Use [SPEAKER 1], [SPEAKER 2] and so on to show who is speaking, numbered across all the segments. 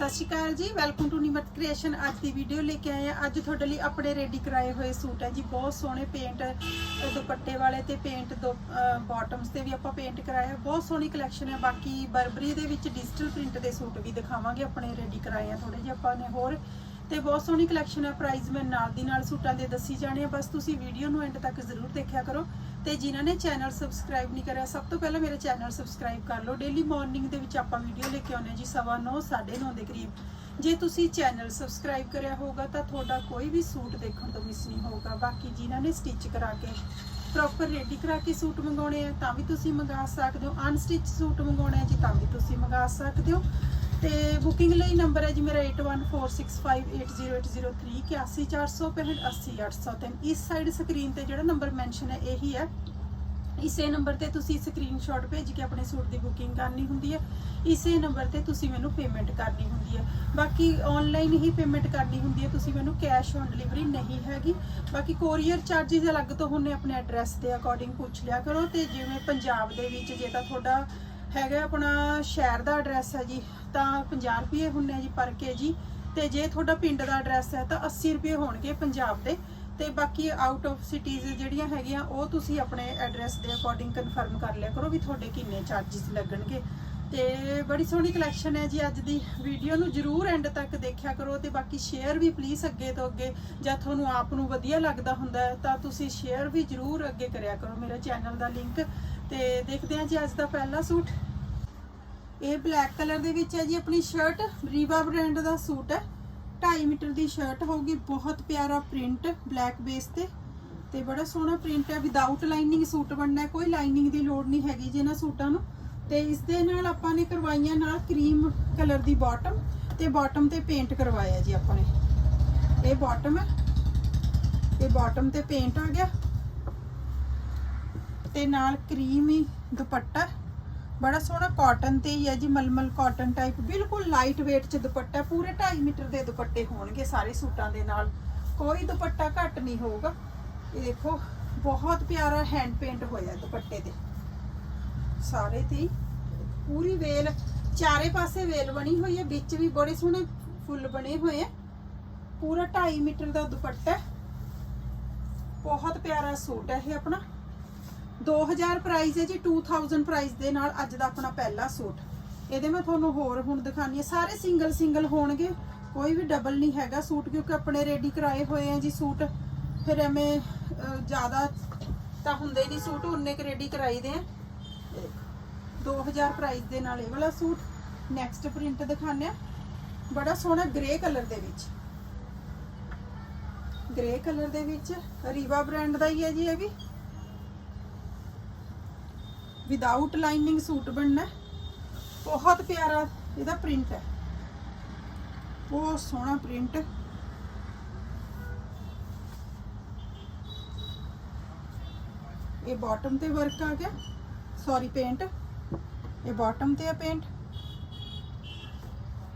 [SPEAKER 1] ਸਤਿ ਸ਼੍ਰੀ ਅਕਾਲ ਜੀ। Welcome to Nimrat creation ਅੱਜ ਦੀ ਵੀਡੀਓ ਲੈ ਕੇ ਆਏ ਆ ਅੱਜ ਤੁਹਾਡੇ ਲਈ ਆਪਣੇ ਰੈਡੀ ਕਰਾਏ ਹੋਏ ਸੂਟ ਹੈ ਜੀ। ਬਹੁਤ ਸੋਹਣੇ ਪੇਂਟ ਦੁਪੱਟੇ ਵਾਲੇ ਤੇ ਪੇਂਟ ਦੋ ਬਾਟਮਸ ਤੇ ਵੀ ਆਪਾਂ ਪੇਂਟ ਕਰਾਇਆ ਬਹੁਤ ਸੋਹਣੀ ਕਲੈਕਸ਼ਨ ਹੈ। ਬਾਕੀ ਬਰਬਰੀ ਦੇ ਵਿੱਚ ਡਿਜੀਟਲ ਪ੍ਰਿੰਟ ਦੇ ਸੂਟ ਵੀ ਦਿਖਾਵਾਂਗੇ। ਆਪਣੇ ਰੈਡੀ ਕਰਾਏ ਆ ਥੋੜੇ ਜਿਹਾ ਆਪਾਂ ਨੇ ਹੋਰ। ਤੇ ਬਹੁਤ ਸੋਹਣੀ ਕਲੈਕਸ਼ਨ ਹੈ। ਪ੍ਰਾਈਸ ਮੈਂ ਨਾਲ ਦੀ ਨਾਲ ਸੂਟਾਂ ਦੇ ਦੱਸੀ ਜਾਣੇ ਆ। ਬਸ ਤੁਸੀਂ ਵੀਡੀਓ ਨੂੰ ਐਂਡ ਤੱਕ ਜ਼ਰੂਰ ਦੇਖਿਆ ਕਰੋ। ਤੇ ਜਿਨ੍ਹਾਂ ਨੇ ਚੈਨਲ ਸਬਸਕ੍ਰਾਈਬ ਨਹੀਂ ਕਰਿਆ, ਸਭ ਤੋਂ ਪਹਿਲਾਂ ਮੇਰਾ ਚੈਨਲ ਸਬਸਕ੍ਰਾਈਬ ਕਰ ਲਓ। ਡੇਲੀ ਮਾਰਨਿੰਗ ਦੇ ਵਿੱਚ ਆਪਾਂ ਵੀਡੀਓ ਲੈ ਕੇ ਆਉਂਦੇ ਹਾਂ ਜੀ 9:30 9:30 ਦੇ ਕਰੀਬ। ਜੇ ਤੁਸੀਂ ਚੈਨਲ ਸਬਸਕ੍ਰਾਈਬ ਕਰਿਆ ਹੋਊਗਾ, ਤਾਂ ਤੁਹਾਡਾ ਕੋਈ ਵੀ ਸੂਟ ਦੇਖਣ ਤੋਂ ਮਿਸ ਨਹੀਂ ਹੋਊਗਾ। ਬਾਕੀ ਜਿਨ੍ਹਾਂ ਨੇ ਸਟਿਚ ਕਰਾ ਕੇ ਪ੍ਰੋਪਰ ਰੈਡੀ ਕਰਾ ਕੇ ਸੂਟ ਮੰਗਾਉਣੇ ਆ, ਤਾਂ ਵੀ ਤੁਸੀਂ ਮੰਗਾ ਸਕਦੇ ਹੋ। ਅਨਸਟਿਚ ਸੂਟ ਮੰਗਾਉਣੇ ਆ ਜੀ, ਤਾਂ ਵੀ ਤੁਸੀਂ ਮੰਗਾ ਸਕਦੇ ਹੋ। ਤੇ ਬੁਕਿੰਗ ਲਈ ਨੰਬਰ ਹੈ ਜੀ ਮੇਰਾ 8146580803 8146580803 ਇਸ ਸਾਈਡ ਸਕਰੀਨ ਤੇ ਜਿਹੜਾ ਨੰਬਰ ਮੈਂਸ਼ਨ ਹੈ, ਇਹੀ ਹੈ। ਇਸੇ ਨੰਬਰ ਤੇ ਤੁਸੀਂ ਸਕਰੀਨਸ਼ਾਟ ਭੇਜ ਕੇ ਆਪਣੇ ਸੂਟ ਦੀ ਬੁਕਿੰਗ ਕਰਨੀ ਹੁੰਦੀ ਹੈ। ਇਸੇ ਨੰਬਰ ਤੇ ਤੁਸੀਂ ਮੈਨੂੰ ਪੇਮੈਂਟ ਕਰਨੀ ਹੁੰਦੀ ਹੈ। ਬਾਕੀ ਆਨਲਾਈਨ ਹੀ ਪੇਮੈਂਟ ਕਰਨੀ ਹੁੰਦੀ ਹੈ, ਤੁਸੀਂ ਮੈਨੂੰ ਕੈਸ਼ ਔਨ ਡਿਲੀਵਰੀ ਨਹੀਂ ਹੈਗੀ। ਬਾਕੀ ਕੋਰੀਅਰ ਚਾਰजेस ਅਲੱਗ ਤੋਂ ਹੁੰਨੇ ਆਪਣੇ ਐਡਰੈਸ ਦੇ ਅਕੋਰਡਿੰਗ ਪੁੱਛ ਲਿਆ ਕਰੋ। ਤੇ ਜਿਵੇਂ ਪੰਜਾਬ ਦੇ ਵਿੱਚ, ਜੇ ਤਾਂ ਤੁਹਾਡਾ ਹੈਗਾ ਆਪਣਾ ਸ਼ਹਿਰ ਦਾ ਐਡਰੈਸ ਹੈ ਜੀ ਤਾਂ 50 ਰੁਪਏ ਹੁੰਨੇ ਆ ਜੀ ਪਰ ਕੇਜੀ ਤੇ ਜੇ ਤੁਹਾਡਾ ਪਿੰਡ ਦਾ ਐਡਰੈਸ ਹੈ ਤਾਂ 80 ਰੁਪਏ ਹੋਣਗੇ ਪੰਜਾਬ ਦੇ ਤੇ ਬਾਕੀ ਆਊਟ ਆਫ ਸਿਟੀਜ਼ ਜਿਹੜੀਆਂ ਹੈਗੀਆਂ, ਉਹ ਤੁਸੀਂ ਆਪਣੇ ਐਡਰੈਸ ਦੇ ਅਕੋਰਡਿੰਗ ਕਨਫਰਮ ਕਰ ਲਿਆ ਕਰੋ ਵੀ ਤੁਹਾਡੇ ਕਿੰਨੇ ਚਾਰजेस ਲੱਗਣਗੇ। ਤੇ ਬੜੀ ਸੋਹਣੀ ਕਲੈਕਸ਼ਨ ਹੈ ਜੀ ਅੱਜ ਦੀ। ਵੀਡੀਓ ਨੂੰ ਜਰੂਰ ਐਂਡ ਤੱਕ ਦੇਖਿਆ ਕਰੋ ਤੇ ਬਾਕੀ ਸ਼ੇਅਰ ਵੀ ਪਲੀਜ਼ ਅੱਗੇ ਤੋਂ ਅੱਗੇ ਜਾਂ ਤੁਹਾਨੂੰ ਆਪ ਨੂੰ ਵਧੀਆ ਲੱਗਦਾ ਹੁੰਦਾ ਹੈ ਤਾਂ ਤੁਸੀਂ ਸ਼ੇਅਰ ਵੀ ਜਰੂਰ ਅੱਗੇ ਕਰਿਆ ਕਰੋ। ਮੇਰੇ ਚੈਨਲ ਦਾ ਲਿੰਕ ਤੇ ਦੇਖਦੇ ਹਾਂ ਜੀ ਅੱਜ ਦਾ ਪਹਿਲਾ ਸੂਟ। ਇਹ ਬਲੈਕ ਕਲਰ ਦੇ ਵਿੱਚ ਹੈ ਜੀ, ਆਪਣੀ ਸ਼ਰਟ ਰੀਵਾ ਬ੍ਰਾਂਡ ਦਾ ਸੂਟ ਹੈ। 2.5 ਮੀਟਰ ਦੀ ਸ਼ਰਟ ਹੋਊਗੀ, ਬਹੁਤ ਪਿਆਰਾ ਪ੍ਰਿੰਟ ਬਲੈਕ ਬੇਸ ਤੇ। ਤੇ ਬੜਾ ਸੋਹਣਾ ਪ੍ਰਿੰਟ ਹੈ ਵਿਦਆਊਟ ਲਾਈਨਿੰਗ ਸੂਟ ਬਣਨਾ ਕੋਈ ਲਾਈਨਿੰਗ ਦੀ ਲੋੜ ਨਹੀਂ ਹੈਗੀ ਜੀ ਇਹਨਾਂ ਸੂਟਾਂ ਨੂੰ। ਤੇ ਇਸ ਦੇ ਨਾਲ ਆਪਾਂ ਨੇ ਕਰਵਾਈਆਂ ਨਾਲ ਕਰੀਮ ਕਲਰ ਦੀ ਬਾਟਮ ਤੇ ਬਾਟਮ ਤੇ ਪੇਂਟ ਕਰਵਾਇਆ ਜੀ ਆਪਾਂ ਨੇ। ਇਹ ਬਾਟਮ ਹੈ। ਇਹ ਬਾਟਮ ਤੇ ਪੇਂਟ ਆ ਗਿਆ। ਤੇ ਨਾਲ ਕਰੀਮ ਹੀ। ਦੁਪੱਟਾ ਬੜਾ ਸੋਹਣਾ ਕਾਟਨ ਤੇ ਹੀ ਹੈ ਜੀ, ਮਲਮਲ ਕਾਟਨ ਟਾਈਪ ਬਿਲਕੁਲ ਲਾਈਟ weight ਚ ਦੁਪੱਟਾ, ਪੂਰੇ 2.5 ਮੀਟਰ ਦੇ ਦੁਪੱਟੇ ਹੋਣਗੇ ਸਾਰੇ ਸੂਟਾਂ ਦੇ ਨਾਲ। ਕੋਈ ਦੁਪੱਟਾ ਘੱਟ ਨਹੀਂ ਹੋਊਗਾ। ਇਹ ਦੇਖੋ, ਬਹੁਤ ਪਿਆਰਾ ਹੈਂਡ ਪੇਂਟ ਹੋਇਆ ਦੁਪੱਟੇ ਤੇ। ਸਾਰੇ ਤੇ ਪੂਰੀ ਵੇਲ, ਚਾਰੇ ਪਾਸੇ ਵੇਲ ਬਣੀ ਹੋਈ ਹੈ, ਵਿੱਚ ਵੀ ਬੜੇ ਸੋਹਣੇ ਫੁੱਲ ਬਣੇ ਹੋਏ ਆ। ਪੂਰਾ 2.5 ਮੀਟਰ ਦਾ ਦੁਪੱਟਾ ਬਹੁਤ ਪਿਆਰਾ ਸੂਟ ਹੈ ਇਹ ਆਪਣਾ। 2000 ਪ੍ਰਾਈਸ ਹੈ ਜੀ 2000 ਪ੍ਰਾਈਸ ਦੇ ਨਾਲ ਅੱਜ ਦਾ ਆਪਣਾ ਪਹਿਲਾ ਸੂਟ। ਇਹਦੇ ਮੈਂ ਤੁਹਾਨੂੰ ਹੋਰ ਹੁਣ ਦਿਖਾਣੀ ਹੈ। ਸਾਰੇ ਸਿੰਗਲ ਸਿੰਗਲ ਹੋਣਗੇ। ਕੋਈ ਵੀ ਡਬਲ ਨਹੀਂ ਹੈਗਾ ਸੂਟ, ਕਿਉਂਕਿ ਆਪਣੇ ਰੈਡੀ ਕਰਾਏ ਹੋਏ ਆ ਜੀ ਸੂਟ। ਫਿਰ ਐਵੇਂ ਜ਼ਿਆਦਾ ਤਾਂ ਹੁੰਦੇ ਨਹੀਂ ਸੂਟ, ਉਨੇ ਕੁ ਰੈਡੀ ਕਰਾਈਦੇ ਆ। 2000 ਪ੍ਰਾਈਸ ਦੇ ਨਾਲ ਇਹ ਵਾਲਾ ਸੂਟ। ਨੈਕਸਟ ਪ੍ਰਿੰਟ ਦਿਖਾਣੇ ਆ ਬੜਾ ਸੋਹਣਾ ਗ੍ਰੇ ਕਲਰ ਦੇ ਵਿੱਚ। ਗ੍ਰੇ ਕਲਰ ਦੇ ਵਿੱਚ ਰੀਵਾ ਬ੍ਰਾਂਡ ਦਾ ਹੀ ਹੈ ਜੀ ਇਹ ਵੀ। ਵਿਦਆਊਟ ਲਾਈਨਿੰਗ ਸੂਟ ਬਣਨਾ ਬਹੁਤ ਪਿਆਰਾ ਇਹਦਾ ਪ੍ਰਿੰਟ ਹੈ। ਬਹੁਤ ਸੋਹਣਾ ਪ੍ਰਿੰਟ ਇਹ ਬਾਟਮ ਤੇ ਵਰਕ ਆ ਗਿਆ। ਸੌਰੀ ਪੇਂਟ ਇਹ ਬਾਟਮ ਤੇ ਆ ਪੇਂਟ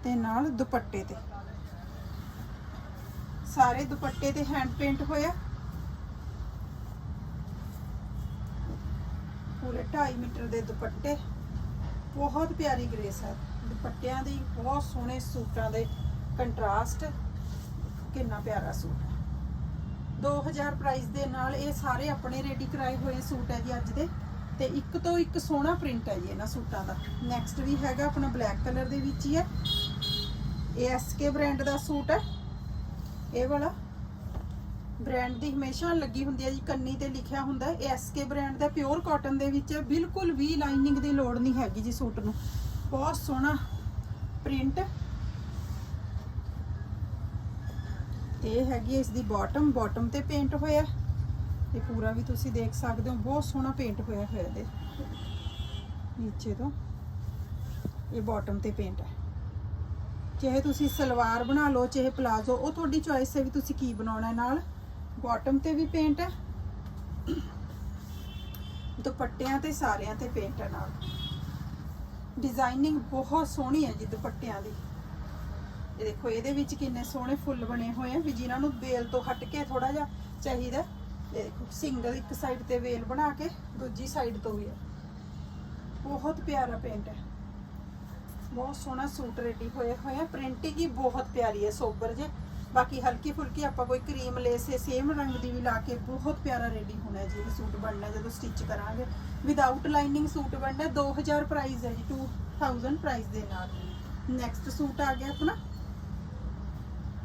[SPEAKER 1] ਤੇ ਨਾਲ ਦੁਪੱਟੇ ਤੇ। ਸਾਰੇ ਦੁਪੱਟੇ ਤੇ ਹੈਂਡ ਪੇਂਟ ਹੋਇਆ ਪੂਰੇ 2.5 ਮੀਟਰ ਦੇ ਦੁਪੱਟੇ। ਬਹੁਤ ਪਿਆਰੀ ਗ੍ਰੇਸ ਹੈ। ਦੁਪੱਟਿਆਂ ਦੀ ਬਹੁਤ ਸੋਹਣੇ ਸੂਟਾਂ ਦੇ ਕੰਟਰਾਸਟ। ਕਿੰਨਾ ਪਿਆਰਾ ਸੂਟ ਹੈ। 2000 ਪ੍ਰਾਈਸ ਦੇ ਨਾਲ ਇਹ ਸਾਰੇ ਆਪਣੇ ਰੈਡੀ ਕਰਾਏ ਹੋਏ ਸੂਟ ਹੈ ਜੀ ਅੱਜ ਦੇ। ਤੇ ਇੱਕ ਤੋਂ ਇੱਕ ਸੋਹਣਾ ਪ੍ਰਿੰਟ ਹੈ ਜੀ ਇਹਨਾਂ ਸੂਟਾਂ ਦਾ। ਨੈਕਸਟ ਵੀ ਹੈਗਾ ਆਪਣਾ ਬਲੈਕ ਕਲਰ ਦੇ ਵਿੱਚ ਹੀ ਹੈ। ਇਹ ਐਸਕੇ ਬ੍ਰਾਂਡ ਦਾ ਸੂਟ ਹੈ। ਇਹ ਵਾਲਾ। ਬ੍ਰਾਂਡ ਦੀ ਹਮੇਸ਼ਾ ਲੱਗੀ ਹੁੰਦੀ ਹੈ ਜੀ, ਕੰਨੀ ਤੇ ਲਿਖਿਆ ਹੁੰਦਾ ਹੈ। ਇਹ ਐਸਕੇ ਬ੍ਰਾਂਡ ਦਾ ਪਿਓਰ ਕਾਟਨ ਦੇ ਵਿੱਚ ਬਿਲਕੁਲ ਵੀ ਲਾਈਨਿੰਗ ਦੀ ਲੋੜ ਨਹੀਂ ਹੈਗੀ ਜੀ ਸੂਟ ਨੂੰ। ਬਹੁਤ ਸੋਹਣਾ ਪ੍ਰਿੰਟ ਤੇ ਇਹ ਹੈਗੀ ਇਸ ਦੀ ਬਾਟਮ ਬਾਟਮ ਤੇ ਪੇਂਟ ਹੋਇਆ ਇਹ ਪੂਰਾ ਵੀ ਤੁਸੀਂ ਦੇਖ ਸਕਦੇ ਹੋ। ਬਹੁਤ ਸੋਹਣਾ ਪੇਂਟ ਹੋਇਆ ਹੋਇਆ ਇਹਦੇ। ਨੀਚੇ ਤੋਂ ਇਹ ਬਾਟਮ ਤੇ ਪੇਂਟ ਹੈ। ਚਾਹੇ ਤੁਸੀਂ ਸਲਵਾਰ ਬਣਾ ਲਓ, ਚਾਹੇ ਪਲਾਜ਼ੋ ਉਹ ਤੁਹਾਡੀ ਚੋਇਸ ਹੈ ਵੀ ਤੁਸੀਂ ਕੀ ਬਣਾਉਣਾ ਨਾਲ। ਬਾਟਮ ਤੇ ਵੀ ਪੇਂਟ ਹੈ ਦੁਪੱਟਿਆਂ ਤੇ ਸਾਰਿਆਂ ਤੇ ਪੇਂਟ ਹੈ ਨਾਲ। ਡਿਜ਼ਾਈਨਿੰਗ ਬਹੁਤ ਸੋਹਣੀ ਹੈ ਜੀ ਦੁਪੱਟਿਆਂ ਦੀ। ਇਹ ਦੇਖੋ, ਇਹਦੇ ਵਿੱਚ ਕਿੰਨੇ ਸੋਹਣੇ ਫੁੱਲ ਬਣੇ ਹੋਏ ਆ ਵੀ ਜਿਨ੍ਹਾਂ ਨੂੰ ਵੇਲ ਤੋਂ ਹਟ ਕੇ ਥੋੜਾ ਜਿਹਾ ਚਾਹੀਦਾ ਇਹ ਦੇਖੋ ਸਿੰਗਲ ਇੱਕ ਸਾਈਡ ਤੇ ਵੇਲ ਬਣਾ ਕੇ ਦੂਜੀ ਸਾਈਡ ਤੋਂ ਵੀ ਹੈ ਬਹੁਤ ਪਿਆਰਾ ਪੇਂਟ ਹੈ। ਬਹੁਤ ਸੋਹਣਾ ਸੂਟ ਰੈਡੀ ਹੋਇਆ ਹੋਇਆ ਪ੍ਰਿੰਟਿੰਗ ਹੀ ਬਹੁਤ ਪਿਆਰੀ ਹੈ, ਸੋਬਰ ਜੇ। ਬਾਕੀ ਹਲਕੀ ਫੁਲਕੀ ਆਪਾਂ ਕੋਈ ਕਰੀਮ ਲੇਸੇ ਸੇਮ ਰੰਗ ਦੀ ਵੀ ਲਾ ਕੇ ਬਹੁਤ ਪਿਆਰਾ ਰੈਡੀ ਹੋਣਾ ਜੀ, ਇਹ ਸੂਟ ਬਣਨਾ ਜਦੋਂ ਸਟਿਚ ਕਰਾਂਗੇ। ਵਿਦਆਊਟ ਲਾਈਨਿੰਗ ਸੂਟ ਬਣਨਾ 2000 ਪ੍ਰਾਈਸ ਹੈ ਜੀ 2000 ਪ੍ਰਾਈਸ ਦੇ ਨਾਲ। ਨੈਕਸਟ ਸੂਟ ਆ ਗਿਆ ਆਪਣਾ।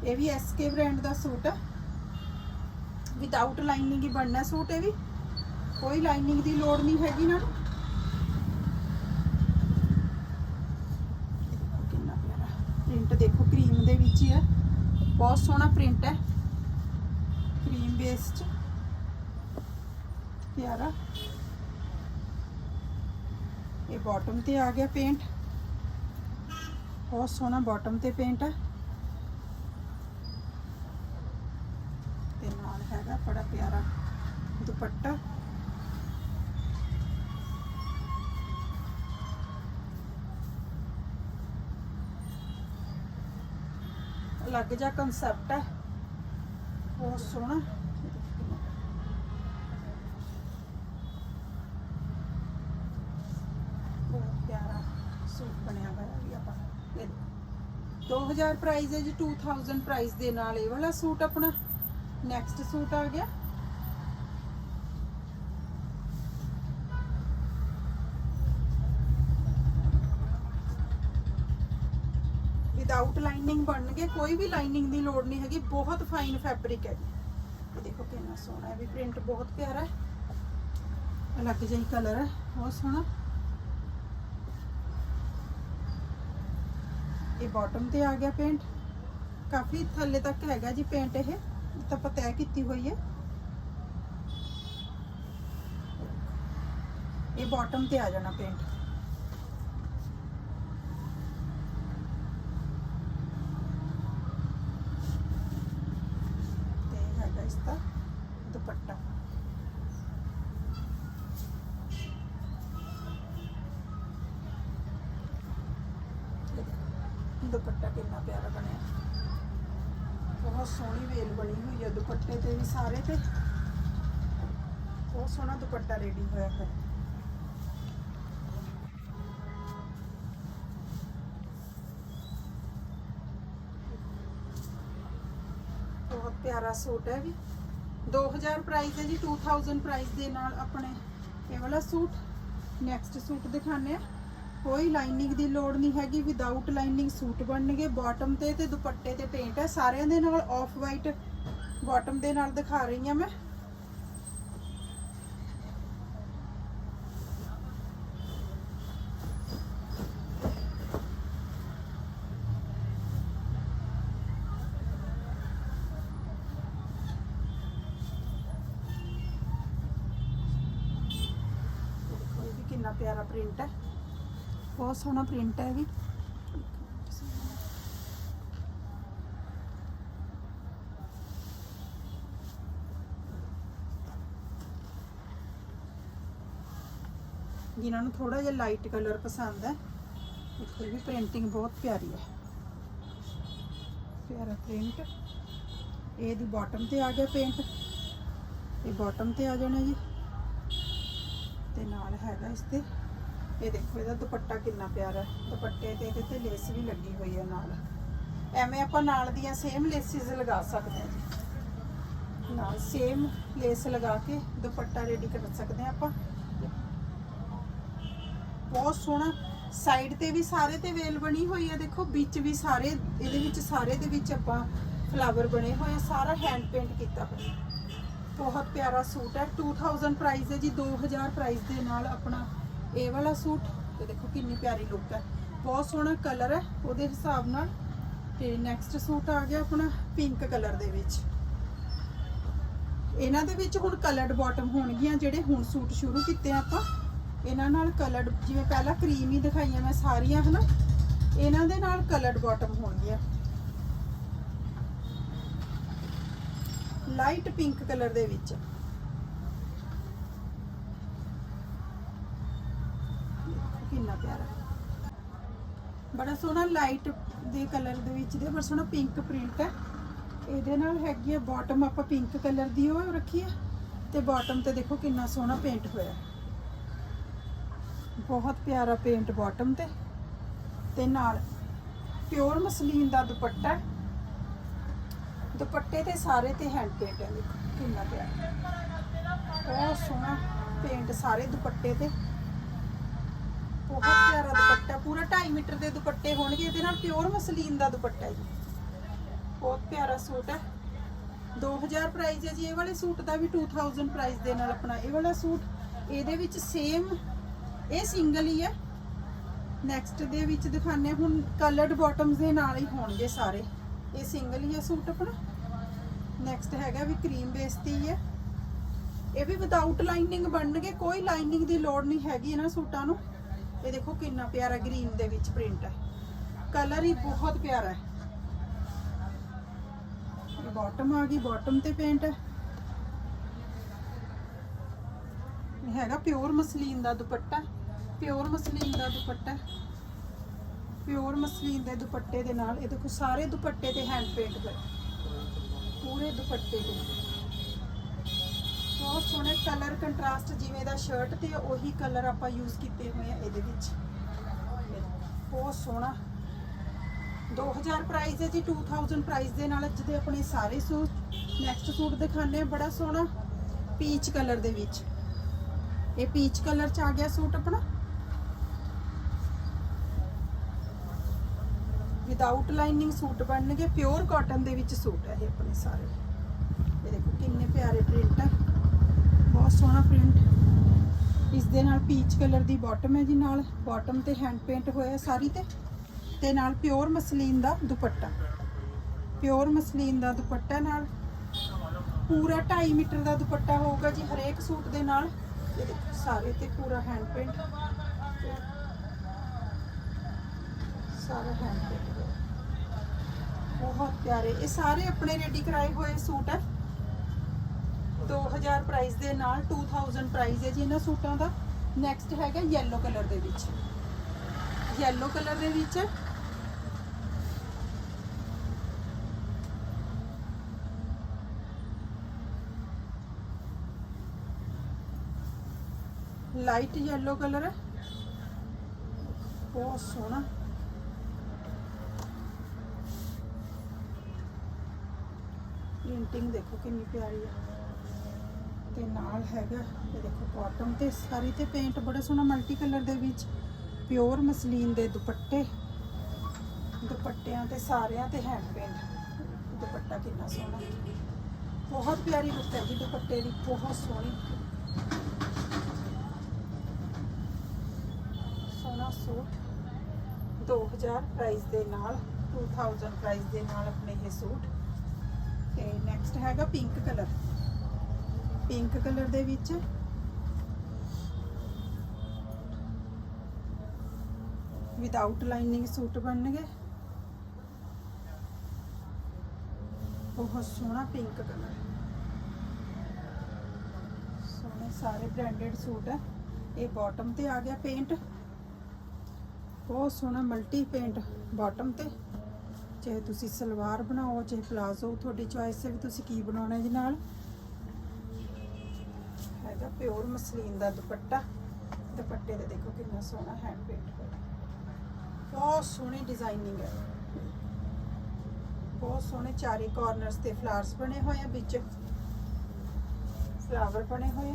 [SPEAKER 1] ਇਹ ਵੀ ਐਸਕੇ ਬ੍ਰਾਂਡ ਦਾ ਸੂਟ ਹੈ। ਵਿਦਆਊਟ ਲਾਈਨਿੰਗ ਹੀ ਬਣਨਾ ਸੂਟ ਇਹ ਵੀ। ਕੋਈ ਲਾਈਨਿੰਗ ਦੀ ਲੋੜ ਨਹੀਂ ਹੈਗੀ ਨਾ। ਕਿੰਨਾ ਪਿਆਰਾ। ਪ੍ਰਿੰਟ ਦੇਖੋ ਕਰੀਮ ਦੇ ਵਿੱਚ ਹੀ ਹੈ। ਬਹੁਤ ਸੋਹਣਾ ਪ੍ਰਿੰਟ ਹੈ। ਕਰੀਮ ਬੇਸ ਚ ਪਿਆਰਾ। ਇਹ ਬਾਟਮ ਤੇ ਆ ਗਿਆ ਪੇਂਟ ਬਹੁਤ ਸੋਹਣਾ ਬਾਟਮ ਤੇ ਪੇਂਟ ਹੈ। ਤੇ ਨਾਲ ਹੈਗਾ ਬੜਾ ਪਿਆਰਾ ਦੁਪੱਟਾ। ਅਲੱਗ ਜਿਹਾ ਕਨਸੈਪਟ ਹੈ। ਬਹੁਤ ਸੋਹਣਾ ਬਹੁਤ ਪਿਆਰਾ ਸੂਟ ਬਣਿਆ ਹੋਇਆ ਵੀ ਆਪਾਂ। ਇਹ 2000 ਪ੍ਰਾਈਸ ਹੈ ਜੀ 2000 ਪ੍ਰਾਈਸ ਦੇ ਨਾਲ ਇਹ ਵਾਲਾ ਸੂਟ ਆਪਣਾ। ਨੈਕਸਟ ਸੂਟ ਆ ਗਿਆ। ਵਿਦਆਊਟ ਲਾਈਨਿੰਗ ਬਣਨਗੇ ਕੋਈ ਵੀ ਲਾਈਨਿੰਗ ਦੀ ਲੋੜ ਨਹੀਂ ਹੈਗੀ ਬਹੁਤ ਫਾਈਨ ਫੈਬਰਿਕ ਹੈ ਜੀ ਇਹ ਦੇਖੋ ਕਿੰਨਾ ਸੋਹਣਾ ਹੈ ਵੀ ਪ੍ਰਿੰਟ ਬਹੁਤ ਪਿਆਰਾ ਹੈ ਅਲੱਗ ਜਿਹਾ ਕਲਰ ਹੈ ਬਹੁਤ ਸੋਹਣਾ ਇਹ ਬਾਟਮ ਤੇ ਆ ਗਿਆ ਪੇਂਟ ਕਾਫੀ ਥੱਲੇ ਤੱਕ ਹੈਗਾ ਜੀ ਪੇਂਟ ਇਹ ਤਾਂ ਆਪਾਂ ਤੈਅ ਕੀਤੀ ਹੋਈ ਹੈ ਇਹ ਬਾਟਮ ਤੇ ਆ ਜਾਣਾ ਪੇਂਟ ਤੇ ਇਹ ਹੈਗਾ ਇਸ ਦਾ ਦੁਪੱਟਾ ਦੁਪੱਟਾ ਕਿੰਨਾ ਪਿਆਰਾ ਬਣਿਆ। ਬਹੁਤ ਸੋਹਣੀ ਵੇਲ ਬਣੀ ਹੋਈ ਹੈ ਦੁਪੱਟੇ ਤੇ ਵੀ ਸਾਰੇ ਤੇ। ਬਹੁਤ ਸੋਹਣਾ ਦੁਪੱਟਾ ਰੈਡੀ ਹੋਇਆ ਹੈ ਬਹੁਤ ਪਿਆਰਾ ਸੂਟ ਹੈ ਵੀ। 2000 ਪ੍ਰਾਈਸ ਹੈ ਜੀ 2000 ਪ੍ਰਾਈਸ ਦੇ ਨਾਲ ਆਪਣੇ ਇਹ ਵਾਲਾ ਸੂਟ। ਨੈਕਸਟ ਸੂਟ ਦਿਖਾਣੇ ਆ ਕੋਈ ਲਾਈਨਿੰਗ ਦੀ ਲੋੜ ਨਹੀਂ ਹੈਗੀ ਵਿਦਆਊਟ ਲਾਈਨਿੰਗ ਸੂਟ ਬਣਨਗੇ ਬਾਟਮ ਤੇ ਤੇ ਦੁਪੱਟੇ ਤੇ ਪੇਂਟ ਹੈ, ਸਾਰਿਆਂ ਦੇ ਨਾਲ ਆਫ ਵਾਈਟ ਬਾਟਮ ਦੇ ਨਾਲ ਦਿਖਾ ਰਹੀ ਹਾਂ ਮੈਂ। ਵੀ ਕਿੰਨਾ ਪਿਆਰਾ ਪ੍ਰਿੰਟ ਹੈ। ਬਹੁਤ ਸੋਹਣਾ ਪ੍ਰਿੰਟ ਹੈ ਇਹ ਵੀ ਜਿਨ੍ਹਾਂ ਨੂੰ ਥੋੜਾ ਜਿਹਾ ਲਾਈਟ ਕਲਰ ਪਸੰਦ ਹੈ ਦੇਖੋ ਵੀ ਪ੍ਰਿੰਟਿੰਗ ਬਹੁਤ ਪਿਆਰੀ ਹੈ। ਪਿਆਰਾ ਪ੍ਰਿੰਟ ਇਹਦੀ ਬਾਟਮ ਤੇ ਆ ਗਿਆ ਪੇਂਟ ਇਹ ਬਾਟਮ ਤੇ ਆ ਜਾਣਾ ਜੀ। ਤੇ ਨਾਲ ਹੈਗਾ ਇਸ ਤੇ। ਇਹ ਦੇਖੋ, ਇਹਦਾ ਦੁਪੱਟਾ ਕਿੰਨਾ ਪਿਆਰਾ ਦੁਪੱਟੇ ਤੇ ਇਹਦੇ ਤੇ ਲੇਸ ਵੀ ਲੱਗੀ ਹੋਈ ਹੈ ਨਾਲ। ਐਵੇਂ ਆਪਾਂ ਨਾਲ ਦੀਆਂ ਸੇਮ ਲੇਸਿਸ ਲਗਾ ਸਕਦੇ ਹਾਂ ਜੀ। ਨਾਲ ਸੇਮ ਲੇਸ ਲਗਾ ਕੇ ਦੁਪੱਟਾ ਰੈਡੀ ਕਰ ਸਕਦੇ ਹਾਂ ਆਪਾਂ। ਬਹੁਤ ਸੋਹਣਾ। ਸਾਈਡ ਤੇ ਵੀ ਸਾਰੇ ਤੇ ਵੇਲ ਬਣੀ ਹੋਈ ਹੈ। ਦੇਖੋ, ਵਿੱਚ ਵੀ ਸਾਰੇ, ਇਹਦੇ ਵਿੱਚ ਸਾਰੇ ਦੇ ਵਿੱਚ ਆਪਾਂ ਫਲਾਵਰ ਬਣੇ ਹੋਏ ਆ। ਸਾਰਾ ਹੈਂਡ ਪੇਂਟ ਕੀਤਾ ਹੋਇਆ ਬਹੁਤ ਪਿਆਰਾ ਸੂਟ ਹੈ। 2000 ਪ੍ਰਾਈਸ ਹੈ ਜੀ। 2000 ਪ੍ਰਾਈਸ ਦੇ ਨਾਲ ਆਪਣਾ ਇਹ ਵਾਲਾ ਸੂਟ, ਤੇ ਦੇਖੋ ਕਿੰਨੀ ਪਿਆਰੀ ਲੁੱਕ ਹੈ। ਬਹੁਤ ਸੋਹਣਾ ਕਲਰ ਹੈ, ਉਹਦੇ ਹਿਸਾਬ ਨਾਲ। ਤੇ ਨੈਕਸਟ ਸੂਟ ਆ ਗਿਆ ਆਪਣਾ ਪਿੰਕ ਕਲਰ ਦੇ ਵਿੱਚ। ਇਹਨਾਂ ਦੇ ਵਿੱਚ ਹੁਣ ਕਲਰਡ ਬਾਟਮ ਹੋਣਗੀਆਂ, ਜਿਹੜੇ ਹੁਣ ਸੂਟ ਸ਼ੁਰੂ ਕੀਤੇ ਆਪਾਂ। ਇਹਨਾਂ ਨਾਲ ਕਲਰਡ ਜਿਵੇਂ ਪਹਿਲਾਂ ਕਰੀਮ ਹੀ ਦਿਖਾਈਆਂ ਮੈਂ ਸਾਰੀਆਂ, ਹਨਾ? ਇਹਨਾਂ ਦੇ ਨਾਲ ਕਲਰਡ ਬਾਟਮ ਹੋਣਗੀਆਂ। ਲਾਈਟ ਪਿੰਕ ਕਲਰ ਦੇ ਵਿੱਚ। ਕਿੰਨਾ ਪਿਆਰਾ। ਬੜਾ ਸੋਹਣਾ ਲਾਈਟ ਦੇ ਕਲਰ ਦੇ ਵਿੱਚ ਦੇ, ਬੜਾ ਸੋਹਣਾ ਪਿੰਕ ਪ੍ਰਿੰਟ ਹੈ। ਇਹਦੇ ਨਾਲ ਹੈਗੀ ਹੈ ਬਾਟਮ ਆਪਾਂ ਪਿੰਕ ਕਲਰ ਦੀ ਉਹ ਰੱਖੀ ਹੈ ਤੇ ਬਾਟਮ ਤੇ ਦੇਖੋ ਕਿੰਨਾ ਸੋਹਣਾ ਪੇਂਟ ਹੋਇਆ। ਬਹੁਤ ਪਿਆਰਾ ਪੇਂਟ ਬਾਟਮ ਤੇ। ਤੇ ਨਾਲ ਪਿਓਰ ਮਸਲੀਨ ਦਾ ਦੁਪੱਟਾ। ਦੁਪੱਟੇ ਤੇ ਸਾਰੇ ਤੇ ਹੈਂਡ ਪੇਂਟ ਹੈ, ਦੇਖੋ ਕਿੰਨਾ ਪਿਆਰਾ। ਬਹੁਤ ਸੋਹਣਾ ਪੇਂਟ ਸਾਰੇ ਦੁਪੱਟੇ ਤੇ। ਬਹੁਤ ਪਿਆਰਾ ਦੁਪੱਟਾ, ਪੂਰਾ 2.5 ਮੀਟਰ ਦੇ ਦੁਪੱਟੇ ਹੋਣਗੇ, ਇਹਦੇ ਨਾਲ ਪਿਓਰ ਮਸਲੀਨ ਦਾ ਦੁਪੱਟਾ ਹੈ ਜੀ। ਬਹੁਤ ਪਿਆਰਾ ਸੂਟ ਹੈ। 2000 ਪ੍ਰਾਈਸ ਹੈ ਜੀ, ਇਹ ਵਾਲੇ ਸੂਟ ਦਾ ਵੀ 2000 ਪ੍ਰਾਈਸ ਦੇ ਨਾਲ ਆਪਣਾ ਇਹ ਵਾਲਾ ਸੂਟ। ਇਹਦੇ ਵਿੱਚ ਸੇਮ ਇਹ ਸਿੰਗਲ ਹੀ ਹੈ। ਨੈਕਸਟ ਦੇ ਵਿੱਚ ਦਿਖਾਣੇ ਹੁਣ ਕਲਰਡ ਬਾਟਮਸ ਦੇ ਨਾਲ ਹੀ ਹੋਣਗੇ ਸਾਰੇ। ਇਹ ਸਿੰਗਲ ਹੀ ਹੈ ਸੂਟ ਆਪਣਾ। ਨੈਕਸਟ ਹੈਗਾ ਵੀ ਕਰੀਮ ਬੇਸ ਤੇ ਹੀ ਹੈ। ਇਹ ਵੀ ਵਿਦਆਊਟ ਲਾਈਨਿੰਗ ਬਣਨਗੇ, ਕੋਈ ਲਾਈਨਿੰਗ ਦੀ ਲੋੜ ਨਹੀਂ ਹੈਗੀ ਇਹਨਾਂ ਸੂਟਾਂ ਨੂੰ। ਇਹ ਦੇਖੋ ਕਿੰਨਾ ਪਿਆਰਾ ਗ੍ਰੀਨ ਦੇ ਵਿੱਚ ਪ੍ਰਿੰਟ ਹੈ। ਕਲਰ ਹੀ ਬਹੁਤ ਪਿਆਰਾ ਹੈ। ਬਾਟਮ ਆ ਗਈ ਬਾਟਮ ਤੇ ਪੇਂਟ ਹੈ। ਹੈਗਾ ਪਿਓਰ ਮਸਲੀਨ ਦਾ ਦੁਪੱਟਾ ਪਿਓਰ ਮਸਲੀਨ ਦਾ ਦੁਪੱਟਾ। ਪਿਓਰ ਮਸਲੀਨ ਦੇ ਦੁਪੱਟੇ ਦੇ ਨਾਲ ਇਹ ਦੇਖੋ ਸਾਰੇ ਦੁਪੱਟੇ ਤੇ ਹੈਂਡ ਪੇਂਟ ਹੋਏ। ਪੂਰੇ ਦੁਪੱਟੇ ਤੇ। ਬਹੁਤ ਸੋਹਣੇ ਕਲਰ ਕੰਟਰਾਸਟ ਜਿਵੇਂ ਦਾ ਸ਼ਰਟ ਤੇ ਉਹੀ ਕਲਰ ਆਪਾਂ ਯੂਜ਼ ਕੀਤੇ ਹੋਏ ਆ ਇਹਦੇ ਵਿੱਚ। ਬਹੁਤ ਸੋਹਣਾ। 2000 ਪ੍ਰਾਈਸ ਹੈ ਜੀ 2000 ਪ੍ਰਾਈਸ ਦੇ ਨਾਲ ਜਿਹਦੇ ਆਪਣੇ ਸਾਰੇ ਸੂਟ ਨੈਕਸਟ ਸੂਟ ਦਿਖਾਣੇ ਆ ਬੜਾ ਸੋਹਣਾ ਪੀਚ ਕਲਰ ਦੇ ਵਿੱਚ। ਇਹ ਪੀਚ ਕਲਰ ਚ ਆ ਗਿਆ ਸੂਟ ਆਪਣਾ। ਵਿਦਆਊਟ ਲਾਈਨਿੰਗ ਸੂਟ ਬਣਨਗੇ ਪਿਓਰ ਕਾਟਨ ਦੇ ਵਿੱਚ ਸੂਟ ਹੈ ਇਹ ਆਪਣੇ ਸਾਰੇ। ਇਹ ਦੇਖੋ ਕਿੰਨੇ ਪਿਆਰੇ ਪ੍ਰਿੰਟ ਹੈ। ਸੋਹਣਾ ਪ੍ਰਿੰਟ। ਇਸ ਦੇ ਨਾਲ ਪੀਚ ਕਲਰ ਦੀ ਬਾਟਮ ਹੈ ਜੀ ਨਾਲ। ਬਾਟਮ ਤੇ ਹੈਂਡ ਪੇਂਟ ਹੋਇਆ ਸਾਰੀ ਤੇ। ਤੇ ਨਾਲ ਪਿਓਰ ਮਸਲੀਨ ਦਾ ਦੁਪੱਟਾ। ਪਿਓਰ ਮਸਲੀਨ ਦਾ ਦੁਪੱਟਾ ਨਾਲ। ਪੂਰਾ 2.5 ਮੀਟਰ ਦਾ ਦੁਪੱਟਾ ਹੋਊਗਾ ਜੀ ਹਰੇਕ ਸੂਟ ਦੇ ਨਾਲ। ਸਾਰੇ ਤੇ ਪੂਰਾ ਹੈਂਡ ਪੇਂਟ ਸਾਰਾ ਹੈਂਡ ਪੇਂਟ ਬਹੁਤ ਪਿਆਰੇ। ਇਹ ਸਾਰੇ ਆਪਣੇ ਰੈਡੀ ਕਰਾਏ ਹੋਏ ਸੂਟ ਹੈ। 2000 ਪ੍ਰਾਈਸ ਦੇ ਨਾਲ 2000 ਪ੍ਰਾਈਸ ਹੈ ਜੀ ਇਹਨਾਂ ਸੂਟਾਂ ਦਾ। ਨੈਕਸਟ ਹੈਗਾ ਯੈਲੋ ਕਲਰ ਦੇ ਵਿੱਚ। ਯੈਲੋ ਕਲਰ ਦੇ ਵਿੱਚ ਲਾਈਟ ਯੈਲੋ ਕਲਰ ਹੈ। ਬਹੁਤ ਸੋਹਣਾ। ਪ੍ਰਿੰਟਿੰਗ ਦੇਖੋ ਕਿੰਨੀ ਪਿਆਰੀ ਹੈ। ਤੇ ਨਾਲ ਹੈਗਾ। ਇਹ ਦੇਖੋ ਬਾਟਮ ਤੇ ਸਾਰੀ ਤੇ ਪੇਂਟ ਬੜਾ ਸੋਹਣਾ ਮਲਟੀ ਕਲਰ ਦੇ ਵਿੱਚ। ਪਿਓਰ ਮਸਲੀਨ ਦੇ ਦੁਪੱਟੇ। ਦੁਪੱਟਿਆਂ ਤੇ ਸਾਰਿਆਂ ਤੇ ਹੈਂਡ ਪੇਂਟ ਦੁਪੱਟਾ ਕਿੰਨਾ ਸੋਹਣਾ। ਬਹੁਤ ਪਿਆਰੀ ਲੁੱਕ ਹੈ ਜੀ ਦੁਪੱਟੇ ਦੀ, ਬਹੁਤ ਸੋਹਣੀ। ਸੋਹਣਾ ਸੂਟ। 2000 ਪ੍ਰਾਈਸ ਦੇ ਨਾਲ 2000 ਪ੍ਰਾਈਸ ਦੇ ਨਾਲ ਆਪਣੇ ਇਹ ਸੂਟ। ਤੇ ਨੈਕਸਟ ਹੈਗਾ ਪਿੰਕ ਕਲਰ ਪਿੰਕ ਕਲਰ ਦੇ ਵਿੱਚ। ਵਿਦਆਊਟ ਲਾਈਨਿੰਗ ਸੂਟ ਬਣਨਗੇ। ਬਹੁਤ ਸੋਹਣਾ ਪਿੰਕ ਕਲਰ ਸੋਹਣੇ ਸਾਰੇ ਬ੍ਰਾਂਡਡ ਸੂਟ ਹੈ ਇਹ ਬਾਟਮ ਤੇ ਆ ਗਿਆ ਪੇਂਟ ਬਹੁਤ ਸੋਹਣਾ ਮਲਟੀ ਪੇਂਟ ਬਾਟਮ ਤੇ। ਚਾਹੇ ਤੁਸੀਂ ਸਲਵਾਰ ਬਣਾਓ, ਚਾਹੇ ਪਲਾਜ਼ੋ ਤੁਹਾਡੀ ਚੋਇਸ ਹੈ ਵੀ ਤੁਸੀਂ ਕੀ ਬਣਾਉਣਾ ਜੀ ਨਾਲ। ਹੈਗਾ, ਪਿਓਰ ਮਸਲੀਨ ਦਾ ਦੁਪੱਟਾ। ਦੁਪੱਟੇ ਦੇ ਦੇਖੋ ਕਿੰਨਾ ਸੋਹਣਾ ਹੈਂਡ ਪੇਂਟ ਹੋਇਆ। ਬਹੁਤ ਸੋਹਣੀ ਡਿਜ਼ਾਈਨਿੰਗ ਹੈ। ਬਹੁਤ ਸੋਹਣੇ ਚਾਰੇ ਕਾਰਨਰਸ ਤੇ ਫਲਾਵਰਸ ਬਣੇ ਹੋਏ ਆ ਵਿੱਚ। ਫਲਾਵਰ ਬਣੇ ਹੋਏ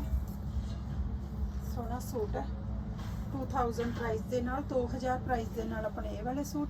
[SPEAKER 1] ਸੋਹਣਾ ਸੂਟ ਹੈ। 2000 ਪ੍ਰਾਈਸ ਦੇ ਨਾਲ 2000 ਪ੍ਰਾਈਸ ਦੇ ਨਾਲ ਆਪਣੇ ਇਹ ਵਾਲੇ ਸੂਟ।